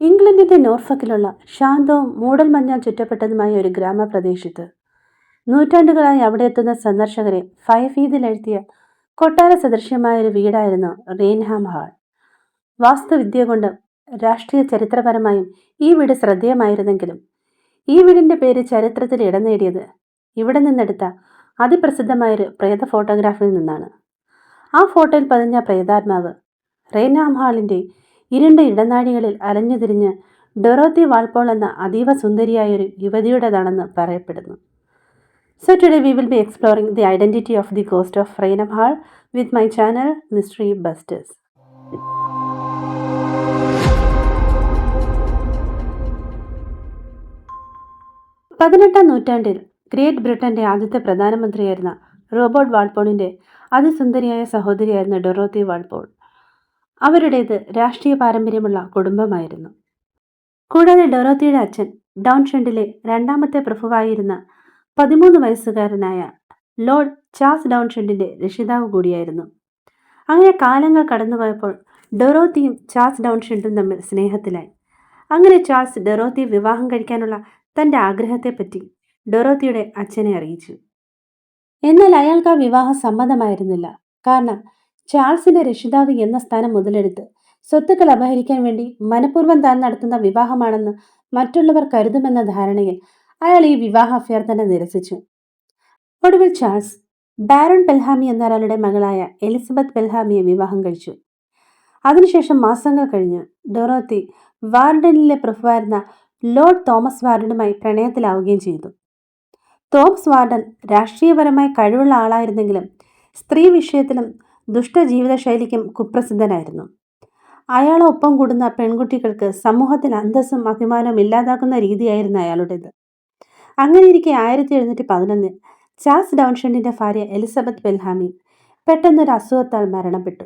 ഇംഗ്ലണ്ടിന്റെ നോർഫക്കിലുള്ള ശാന്തവും മൂടൽമഞ്ഞാൽ ചുറ്റപ്പെട്ടതുമായ ഒരു ഗ്രാമപ്രദേശത്ത്. നൂറ്റാണ്ടുകളായി അവിടെ എത്തുന്ന സന്ദർശകരെ ഫയഫീതിലെഴുത്തിയ കൊട്ടാര സദൃശ്യമായ ഒരു വീടായിരുന്നു റെയിൻഹാം ഹാൾ. വാസ്തുവിദ്യ കൊണ്ട് രാഷ്ട്രീയ ചരിത്രപരമായും ഈ വീട് ശ്രദ്ധേയമായിരുന്നെങ്കിലും ഈ വീടിന്റെ പേര് ചരിത്രത്തിൽ ഇടം നേടിയത് ഇവിടെ നിന്നെടുത്ത അതിപ്രസിദ്ധമായൊരു പ്രേത ഫോട്ടോഗ്രാഫിൽ നിന്നാണ്. ആ ഫോട്ടോയിൽ പതിഞ്ഞ പ്രേതാത്മാവ് റെയിൻഹാം ഹാളിന്റെ ഇരുണ്ട ഇടനാഴികളിൽ അലഞ്ഞുതിരിഞ്ഞ് ഡൊറോത്തി വാൾപോൾ എന്ന അതീവ സുന്ദരിയായൊരു യുവതിയുടേതാണെന്ന് പറയപ്പെടുന്നു. So today we will be exploring the identity of the ghost of Raynham Hall with my channel Mystery Busters പതിനെട്ടാം നൂറ്റാണ്ടിൽ ഗ്രേറ്റ് ബ്രിട്ടന്റെ ആദ്യത്തെ പ്രധാനമന്ത്രിയായിരുന്ന റോബർട്ട് വാൾപോളിന്റെ അതിസുന്ദരിയായ സഹോദരിയായിരുന്ന ഡൊറോത്തി വാൾപോൾ. അവരുടേത് രാഷ്ട്രീയ പാരമ്പര്യമുള്ള കുടുംബമായിരുന്നു. കൂടാതെ ഡൊറോത്തിയുടെ അച്ഛൻ ഡൗൺഷെൻഡിലെ രണ്ടാമത്തെ പ്രഭുവായിരുന്ന പതിമൂന്ന് വയസ്സുകാരനായ ലോർഡ് ചാൾസ് ഡൗൺഷണ്ടിന്റെ രക്ഷിതാവ് കൂടിയായിരുന്നു. അങ്ങനെ കാലങ്ങൾ കടന്നുപോയപ്പോൾ ഡൊറോത്തിയും ചാൾസ് ഡൗൺഷെൻഡും തമ്മിൽ സ്നേഹത്തിലായി. അങ്ങനെ ചാൾസ് ഡൊറോത്തിയെ വിവാഹം കഴിക്കാനുള്ള തന്റെ ആഗ്രഹത്തെപ്പറ്റി ഡൊറോത്തിയുടെ അച്ഛനെ അറിയിച്ചു. എന്നാൽ അയാൾക്ക് ആ വിവാഹം സമ്മതമായിരുന്നില്ല. കാരണം ചാൾസിന്റെ രക്ഷിതാവ് എന്ന സ്ഥാനം മുതലെടുത്ത് സ്വത്തുക്കൾ അപഹരിക്കാൻ വേണ്ടി മനഃപൂർവം താൻ നടത്തുന്ന വിവാഹമാണെന്ന് മറ്റുള്ളവർ കരുതുമെന്ന ധാരണയിൽ അയാൾ ഈ വിവാഹ അഭ്യർത്ഥന നിരസിച്ചു. ഒടുവിൽ ചാൾസ് ബാരൺ പെൽഹാമി എന്നൊരാളുടെ മകളായ എലിസബത്ത് പെൽഹാമിയെ വിവാഹം കഴിച്ചു. അതിനുശേഷം മാസങ്ങൾ കഴിഞ്ഞ്. ഡൊറോത്തി വാർഡനിലെ പ്രഭുവായിരുന്ന ലോർഡ് തോമസ് വാർഡനുമായി പ്രണയത്തിലാവുകയും ചെയ്തു. തോമസ് വാർഡൻ രാഷ്ട്രീയപരമായി കഴിവുള്ള ആളായിരുന്നെങ്കിലും സ്ത്രീ വിഷയത്തിലും ദുഷ്ടജീവിതശൈലിക്കും കുപ്രസിദ്ധനായിരുന്നു. അയാളൊപ്പം കൂടുന്ന പെൺകുട്ടികൾക്ക് സമൂഹത്തിൽ അന്തസ്സും അഭിമാനവും ഇല്ലാതാക്കുന്ന രീതിയായിരുന്നു അയാളുടേത്. അങ്ങനെയിരിക്കെ ആയിരത്തി എഴുന്നൂറ്റി പതിനൊന്നിൽ ചാൾസ് ഡൗൺഷണ്ടിന്റെ ഭാര്യ എലിസബത്ത് ബെൽഹാമി പെട്ടെന്നൊരു അസുഖത്താൽ മരണപ്പെട്ടു.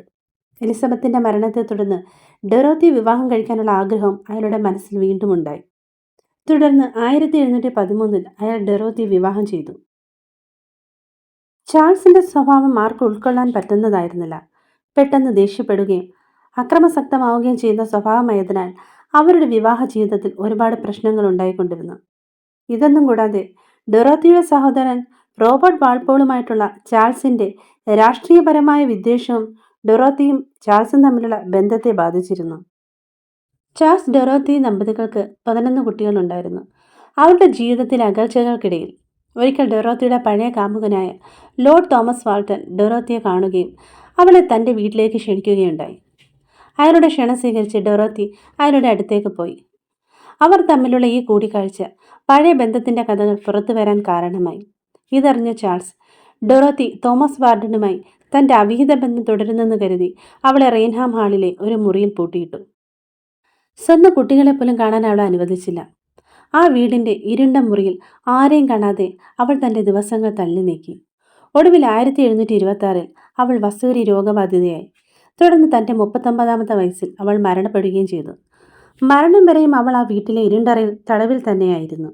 എലിസബത്തിന്റെ മരണത്തെ തുടർന്ന് ഡെറോത്തി വിവാഹം കഴിക്കാനുള്ള ആഗ്രഹം അയാളുടെ മനസ്സിൽ വീണ്ടും ഉണ്ടായി തുടർന്ന് ആയിരത്തി എഴുന്നൂറ്റി പതിമൂന്നിൽ അയാൾ ഡെറോത്തി വിവാഹം ചെയ്തു. ചാൾസിന്റെ സ്വഭാവം ആർക്കും ഉൾക്കൊള്ളാൻ പറ്റുന്നതായിരുന്നില്ല. പെട്ടെന്ന് ദേഷ്യപ്പെടുകയും അക്രമസക്തമാവുകയും ചെയ്യുന്ന സ്വഭാവമായതിനാൽ അവരുടെ വിവാഹ ജീവിതത്തിൽ ഒരുപാട് പ്രശ്നങ്ങൾ ഉണ്ടായിക്കൊണ്ടിരുന്നു. ഇതൊന്നും കൂടാതെ ഡൊറോത്തിയുടെ സഹോദരൻ റോബർട്ട് വാൾപോളുമായിട്ടുള്ള ചാൾസിന്റെ രാഷ്ട്രീയപരമായ വിദ്വേഷവും ഡൊറോത്തിയും ചാൾസും തമ്മിലുള്ള ബന്ധത്തെ ബാധിച്ചിരുന്നു. ചാൾസ് ഡൊറോത്തി ദമ്പതികൾക്ക് പതിനൊന്ന് കുട്ടികളുണ്ടായിരുന്നു. അവരുടെ ജീവിതത്തിലെ അകൽച്ചകൾക്കിടയിൽ ഒരിക്കൽ ഡൊറോത്തിയുടെ പഴയ കാമുകനായ ലോർഡ് തോമസ് വാൾട്ടൺ ഡൊറോത്തിയെ കാണുകയും അവളെ തന്റെ വീട്ടിലേക്ക് ക്ഷണിക്കുകയുണ്ടായി. അയാളുടെ ക്ഷണം സ്വീകരിച്ച് ഡൊറോത്തി അയാളുടെ അടുത്തേക്ക് പോയി. അവർ തമ്മിലുള്ള ഈ കൂടിക്കാഴ്ച പഴയ ബന്ധത്തിന്റെ കഥകൾ പുറത്തു വരാൻ കാരണമായി. ഇതറിഞ്ഞ ചാൾസ് ഡൊറോത്തി തോമസ് വാർഡനുമായി തന്റെ അവിഹിത ബന്ധം തുടരുന്നെന്ന് കരുതി അവളെ റെയിൻഹാം ഹാളിലെ ഒരു മുറിയിൽ പൂട്ടിയിട്ടു. സ്വന്തം കുട്ടികളെ പോലും കാണാൻ അവളെ അനുവദിച്ചില്ല. ആ വീടിന്റെ ഇരുണ്ട മുറിയിൽ ആരെയും കാണാതെ അവൾ തന്റെ ദിവസങ്ങൾ തള്ളി നീക്കി. ഒടുവിൽ ആയിരത്തി എഴുന്നൂറ്റി ഇരുപത്തി അവൾ വസൂരി രോഗബാധിതയായി. തുടർന്ന് തന്റെ മുപ്പത്തൊമ്പതാമത്തെ വയസ്സിൽ അവൾ മരണപ്പെടുകയും ചെയ്തു. മരണം വരെയും അവൾ ആ വീട്ടിലെ ഇരുണ്ടറയിൽ തടവിൽ തന്നെയായിരുന്നു.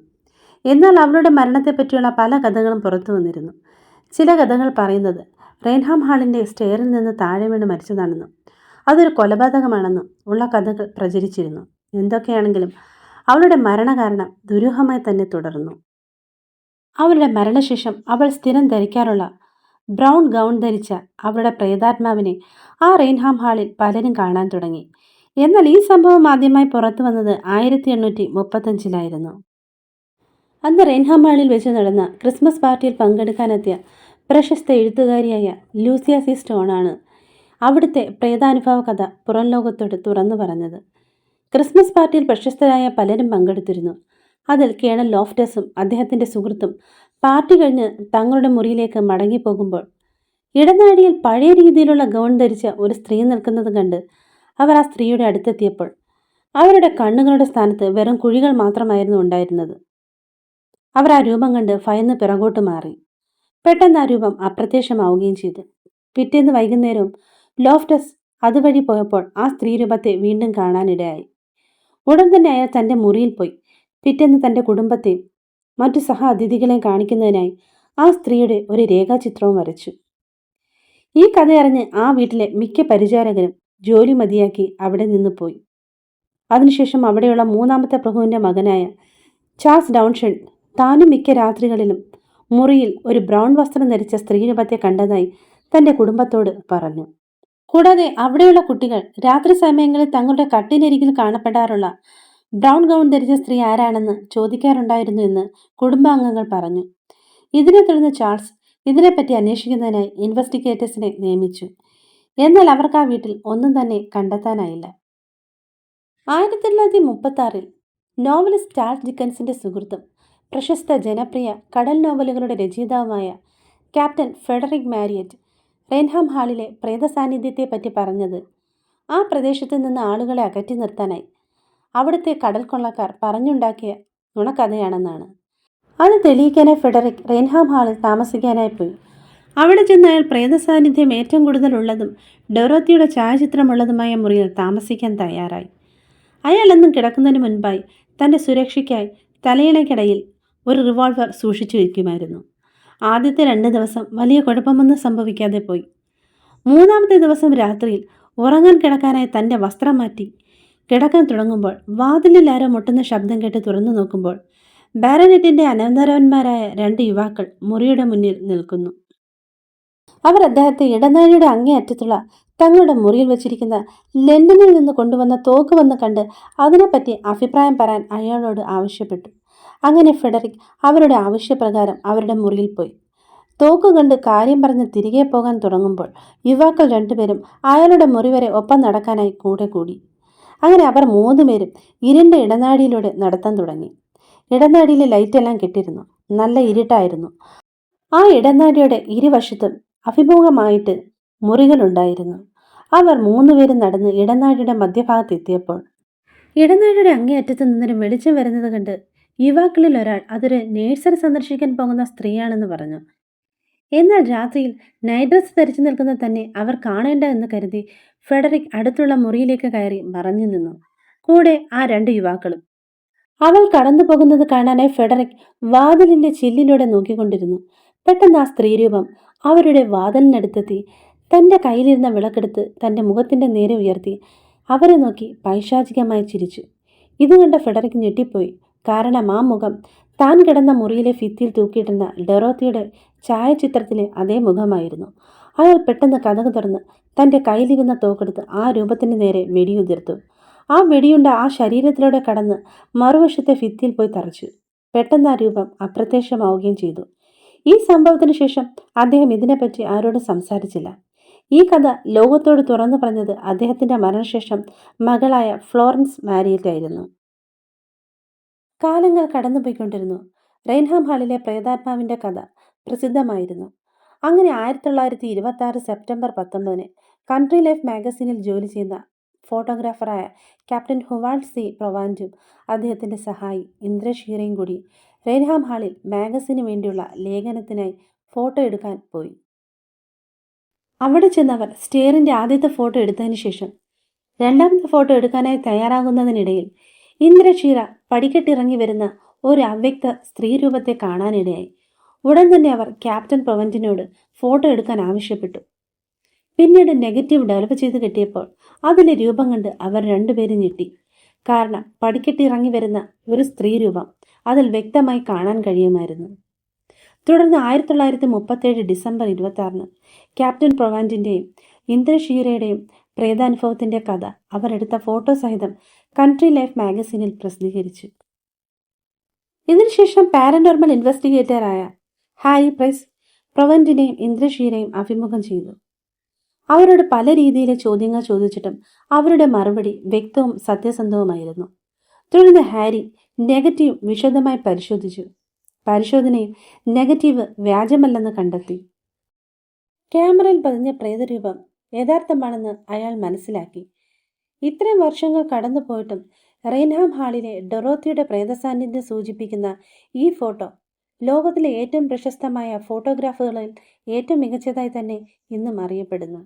എന്നാൽ അവളുടെ മരണത്തെപ്പറ്റിയുള്ള പല കഥകളും പുറത്തു വന്നിരുന്നു. ചില കഥകൾ പറയുന്നത് റെയിൻഹാം ഹാളിന്റെ സ്റ്റെയറിൽ നിന്ന് താഴെ വീണ് മരിച്ചതാണെന്നും അതൊരു കൊലപാതകമാണെന്നും ഉള്ള കഥകൾ പ്രചരിച്ചിരുന്നു. എന്തൊക്കെയാണെങ്കിലും അവളുടെ മരണകാരണം ദുരൂഹമായി തന്നെ തുടർന്നു. അവളുടെ മരണശേഷം അവൾ സ്ഥിരം ധരിക്കാറുള്ള ബ്രൗൺ ഗൗൺ ധരിച്ച അവളുടെ പ്രേതാത്മാവിനെ ആ റെയിൻഹാം ഹാളിൽ പലരും കാണാൻ തുടങ്ങി. എന്നാൽ ഈ സംഭവം ആദ്യമായി പുറത്തു വന്നത് ആയിരത്തി എണ്ണൂറ്റി മുപ്പത്തഞ്ചിലായിരുന്നു അന്ന് റെയിൻഹാം ഹാളിൽ വെച്ച് നടന്ന ക്രിസ്മസ് പാർട്ടിയിൽ പങ്കെടുക്കാനെത്തിയ പ്രശസ്ത എഴുത്തുകാരിയായ ലൂസിയ സി സ്റ്റോണാണ് അവിടുത്തെ പ്രേതാനുഭവ കഥ പുറം ലോകത്തോട് തുറന്നു പറഞ്ഞത്. ക്രിസ്മസ് പാർട്ടിയിൽ പ്രശസ്തരായ പലരും പങ്കെടുത്തിരുന്നു. അതിൽ കേണൽ ലോഫ്റ്റസും അദ്ദേഹത്തിന്റെ സുഹൃത്തും പാർട്ടി കഴിഞ്ഞ് തങ്ങളുടെ മുറിയിലേക്ക് മടങ്ങിപ്പോകുമ്പോൾ ഇടനാഴിയിൽ പഴയ രീതിയിലുള്ള ഗൗൺ ധരിച്ച ഒരു സ്ത്രീ നിൽക്കുന്നത് കണ്ട് അവർ ആ സ്ത്രീയുടെ അടുത്തെത്തിയപ്പോൾ അവരുടെ കണ്ണുകളുടെ സ്ഥാനത്ത് വെറും കുഴികൾ മാത്രമായിരുന്നു ഉണ്ടായിരുന്നത്. അവർ ആ രൂപം കണ്ട് ഭയന്ന് പിറകോട്ട് മാറി. പെട്ടെന്ന് ആ രൂപം അപ്രത്യക്ഷമാവുകയും ചെയ്തു. പിറ്റേന്ന് വൈകുന്നേരവും ലോഫ്റ്റസ് അതുവഴി പോയപ്പോൾ ആ സ്ത്രീ രൂപത്തെ വീണ്ടും കാണാനിടയായി. ഉടൻ തന്നെ അയാൾ തന്റെ മുറിയിൽ പോയി. പിറ്റേന്ന് തന്റെ കുടുംബത്തെയും മറ്റു സഹ അതിഥികളെയും കാണിക്കുന്നതിനായി ആ സ്ത്രീയുടെ ഒരു രേഖാചിത്രവും വരച്ചു. ഈ കഥയറിഞ്ഞ് ആ വീട്ടിലെ മിക്ക പരിചാരകരും ജോലി മതിയാക്കി അവിടെ നിന്ന് പോയി. അതിനുശേഷം അവിടെയുള്ള മൂന്നാമത്തെ പ്രഭുവിന്റെ മകനായ ചാൾസ് ഡൗൺഷൻ താനും മിക്ക രാത്രികളിലും മുറിയിൽ ഒരു ബ്രൗൺ വസ്ത്രം ധരിച്ച സ്ത്രീരൂപത്തെ കണ്ടതായി തന്റെ കുടുംബത്തോട് പറഞ്ഞു. കൂടാതെ അവിടെയുള്ള കുട്ടികൾ രാത്രി സമയങ്ങളിൽ തങ്ങളുടെ കട്ടിനരികിൽ കാണപ്പെടാറുള്ള ബ്രൗൺ ഗൗൺ ധരിച്ച സ്ത്രീ ആരാണെന്ന് ചോദിക്കാറുണ്ടായിരുന്നു എന്ന് കുടുംബാംഗങ്ങൾ പറഞ്ഞു. ഇതിനെ തുടർന്ന് ചാൾസ് ഇതിനെപ്പറ്റി അന്വേഷിക്കുന്നതിനായി ഇൻവെസ്റ്റിഗേറ്റേഴ്സിനെ നിയമിച്ചു. എന്നാൽ അവർക്ക് ആ വീട്ടിൽ ഒന്നും തന്നെ കണ്ടെത്താനായില്ല. ആയിരത്തി തൊള്ളായിരത്തി മുപ്പത്തി ആറിൽ നോവലിസ്റ്റ് ചാൾസ് ഡിക്കൻസിന്റെ സുഹൃത്തും പ്രശസ്ത ജനപ്രിയ കടൽ നോവലുകളുടെ രചയിതാവുമായ ക്യാപ്റ്റൻ ഫെഡറിക് മാരിയറ്റ് റെൻഹാം ഹാളിലെ പ്രേത സാന്നിധ്യത്തെപ്പറ്റി പറഞ്ഞത്. ആ പ്രദേശത്ത് നിന്ന് ആളുകളെ അകറ്റി നിർത്താനായി. അവിടുത്തെ കടൽ കൊള്ളക്കാർ പറഞ്ഞുണ്ടാക്കിയ നുണക്കഥയാണെന്നാണ്. അത് തെളിയിക്കാനായി ഫെഡറിക് റെൻഹാം ഹാളിൽ താമസിക്കാനായി പോയി. അവിടെ ചെന്ന് അയാൾ പ്രേത സാന്നിധ്യം ഏറ്റവും കൂടുതലുള്ളതും ഡൊറോത്തിയുടെ ഛായാചിത്രമുള്ളതുമായ മുറിയിൽ താമസിക്കാൻ തയ്യാറായി. അയാൾ എന്നും കിടക്കുന്നതിന് മുൻപായി തന്റെ സുരക്ഷയ്ക്കായി തലയിണയ്ക്കിടയിൽ ഒരു റിവോൾവർ സൂക്ഷിച്ചു വയ്ക്കുമായിരുന്നു ആദ്യത്തെ രണ്ട് ദിവസം വലിയ കുഴപ്പമൊന്നും സംഭവിക്കാതെ പോയി. മൂന്നാമത്തെ ദിവസം രാത്രിയിൽ ഉറങ്ങാൻ കിടക്കാനായി തന്റെ വസ്ത്രം മാറ്റി. കിടക്കാൻ തുടങ്ങുമ്പോൾ വാതിലിൽ ആരോ മുട്ടുന്ന ശബ്ദം കേട്ട് തുറന്നു നോക്കുമ്പോൾ ബാരനെറ്റിന്റെ അനന്തരവന്മാരായ രണ്ട് യുവാക്കൾ മുറിയുടെ മുന്നിൽ നിൽക്കുന്നു. അവർ അദ്ദേഹത്തെ ഇടനാഴിയുടെ അങ്ങേയറ്റത്തുള്ള തങ്ങളുടെ മുറിയിൽ വെച്ചിരിക്കുന്ന ലണ്ടനിൽ നിന്ന് കൊണ്ടുവന്ന തോക്ക് വന്ന് കണ്ട് അതിനെപ്പറ്റി അഭിപ്രായം പറയാൻ അയാളോട് ആവശ്യപ്പെട്ടു. അങ്ങനെ ഫെഡറിക് അവരുടെ ആവശ്യപ്രകാരം അവരുടെ മുറിയിൽ പോയി. തോക്ക് കണ്ട് കാര്യം പറഞ്ഞ് തിരികെ പോകാൻ തുടങ്ങുമ്പോൾ യുവാക്കൾ രണ്ടുപേരും അയാളുടെ മുറി വരെ ഒപ്പം നടക്കാനായി കൂടെ കൂടി. അങ്ങനെ അവർ മൂന്നുപേരും ഇരുണ്ട ഇടനാഴിയിലൂടെ നടത്താൻ തുടങ്ങി. ഇടനാഴിയിലെ ലൈറ്റെല്ലാം കെട്ടിരുന്നു നല്ല ഇരുട്ടായിരുന്നു. ആ ഇടനാഴിയുടെ ഇരുവശത്തും അഭിമുഖമായിട്ട് മുറികളുണ്ടായിരുന്നു. അവർ മൂന്നുപേരും നടന്ന് ഇടനാഴിയുടെ മധ്യഭാഗത്ത് എത്തിയപ്പോൾ ഇടനാഴിയുടെ അങ്ങേയറ്റത്ത് നിന്നൊരു വെളിച്ചം വരുന്നത് കണ്ട് യുവാക്കളിൽ ഒരാൾ അതൊരു നേഴ്സറി സന്ദർശിക്കാൻ പോകുന്ന സ്ത്രീയാണെന്ന് പറഞ്ഞു. എന്നാൽ രാത്രിയിൽ നൈറ്റ് ഡ്രസ് ധരിച്ചു നിൽക്കുന്ന തന്നെ അവർ കാണേണ്ട എന്ന് കരുതി ഫെഡറിക് അടുത്തുള്ള മുറിയിലേക്ക് കയറി മറഞ്ഞു നിന്നു. കൂടെ ആ രണ്ട് യുവാക്കളും. അവൾ കടന്നു പോകുന്നത് കാണാനായി ഫെഡറിക് വാതിലിന്റെ ചില്ലിലൂടെ നോക്കിക്കൊണ്ടിരുന്നു. പെട്ടെന്ന് ആ സ്ത്രീരൂപം അവരുടെ വാതിലിനടുത്തെത്തി. തന്റെ കയ്യിലിരുന്ന വിളക്കെടുത്ത് തന്റെ മുഖത്തിന്റെ നേരെ ഉയർത്തി. അവരെ നോക്കി പൈശാചികമായി ചിരിച്ചു. ഇത് കണ്ട ഫെഡറിക് ഞെട്ടിപ്പോയി. കാരണം ആ മുഖം താൻ കിടന്ന മുറിയിലെ ഭിത്തിയിൽ തൂക്കിയിട്ടിരുന്ന ഡെറോത്തിയുടെ ഛായാചിത്രത്തിലെ അതേ മുഖമായിരുന്നു. അയാൾ പെട്ടെന്ന് കഥക് തുറന്ന് തന്റെ കയ്യിലിരുന്ന തോക്കെടുത്ത് ആ രൂപത്തിന് നേരെ വെടിയുതിർത്തു. ആ വെടിയുണ്ട ആ ശരീരത്തിലൂടെ കടന്ന് മറുവശത്തെ ഭിത്തിയിൽ പോയി തറച്ചു. പെട്ടെന്ന് ആ രൂപം അപ്രത്യക്ഷമാവുകയും ചെയ്തു. ഈ സംഭവത്തിന് ശേഷം അദ്ദേഹം ഇതിനെപ്പറ്റി ആരോടും സംസാരിച്ചില്ല. ഈ കഥ ലോകത്തോട് തുറന്നു പറഞ്ഞത് അദ്ദേഹത്തിന്റെ മരണശേഷം മകളായ ഫ്ലോറൻസ് മാരിയറ്റായിരുന്നു. കാലങ്ങൾ കടന്നുപോയിക്കൊണ്ടിരുന്നു. റെയിൻഹാം ഹാളിലെ പ്രേതാത്മാവിന്റെ കഥ പ്രസിദ്ധമായിരുന്നു. അങ്ങനെ ആയിരത്തി തൊള്ളായിരത്തി ഇരുപത്തി ആറ് സെപ്റ്റംബർ പത്തൊമ്പതിന് കൺട്രി ലൈഫ് മാഗസീനിൽ ജോലി ചെയ്യുന്ന ഫോട്ടോഗ്രാഫറായ ക്യാപ്റ്റൻ ഹുവാൾഡ് സി. പ്രൊവാന്റും അദ്ദേഹത്തിന്റെ സഹായി ഇന്ദ്രഷീറയും കൂടി റെയിൻഹാം ഹാളിൽ മാഗസിന് വേണ്ടിയുള്ള ലേഖനത്തിനായി ഫോട്ടോ എടുക്കാൻ പോയി. അവിടെ ചെന്നവർ സ്റ്റെയറിന്റെ ആദ്യത്തെ ഫോട്ടോ എടുത്തതിന് ശേഷം രണ്ടാമത്തെ ഫോട്ടോ എടുക്കാനായി തയ്യാറാകുന്നതിനിടയിൽ ഇന്ദ്രക്ഷീര പടിക്കെട്ടിറങ്ങി വരുന്ന ഒരു അവ്യക്ത സ്ത്രീരൂപത്തെ കാണാനിടയായി. ഉടൻ തന്നെ അവർ ക്യാപ്റ്റൻ പ്രവന്റിനോട് ഫോട്ടോ എടുക്കാൻ ആവശ്യപ്പെട്ടു. പിന്നീട് നെഗറ്റീവ് ഡെവലപ്പ് ചെയ്ത് കിട്ടിയപ്പോൾ അതിലെ രൂപം കണ്ട് അവർ രണ്ടുപേരും ഞെട്ടി. കാരണം പടിക്കെട്ടിറങ്ങി വരുന്ന ഒരു സ്ത്രീ രൂപം അതിൽ വ്യക്തമായി കാണാൻ കഴിയുമായിരുന്നു. തുടർന്ന് ആയിരത്തി തൊള്ളായിരത്തി മുപ്പത്തേഴ് ഡിസംബർ ഇരുപത്തി ആറിന് ക്യാപ്റ്റൻ പ്രൊവാന്റിന്റെയും ഇന്ദ്രഷീരയുടെയും പ്രേതാനുഭവത്തിന്റെ കഥ അവർ എടുത്ത ഫോട്ടോ സഹിതം കൺട്രി ലൈഫ് മാഗസീനിൽ പ്രസിദ്ധീകരിച്ചു. ഇതിനുശേഷം പാരനോർമൽ ഇൻവെസ്റ്റിഗേറ്ററായ ഹാരി പ്രൈസ് പ്രവന്റിനെയും ഇന്ദ്രഷീരയും അഭിമുഖം ചെയ്തു. അവരോട് പല രീതിയിലെ ചോദ്യങ്ങൾ ചോദിച്ചിട്ടും അവരുടെ മറുപടി വ്യക്തവും സത്യസന്ധവുമായിരുന്നു. തുടർന്ന് ഹാരി നെഗറ്റീവ് വിശദമായി പരിശോധിച്ചു. പരിശോധനയിൽ നെഗറ്റീവ് വ്യാജമല്ലെന്ന് കണ്ടെത്തി. ക്യാമറയിൽ പതിഞ്ഞ പ്രേതരൂപം യഥാർത്ഥമാണെന്ന് അയാൾ മനസ്സിലാക്കി. ഇത്രയും വർഷങ്ങൾ കടന്നു പോയിട്ടും റെയിൻഹാം ഹാളിലെ ഡൊറോത്തിയുടെ പ്രേതസാന്നിധ്യം സൂചിപ്പിക്കുന്ന ഈ ഫോട്ടോ ലോകത്തിലെ ഏറ്റവും പ്രശസ്തമായ ഫോട്ടോഗ്രാഫുകളിൽ ഏറ്റവും മികച്ചതായി തന്നെ ഇന്നും അറിയപ്പെടുന്നു.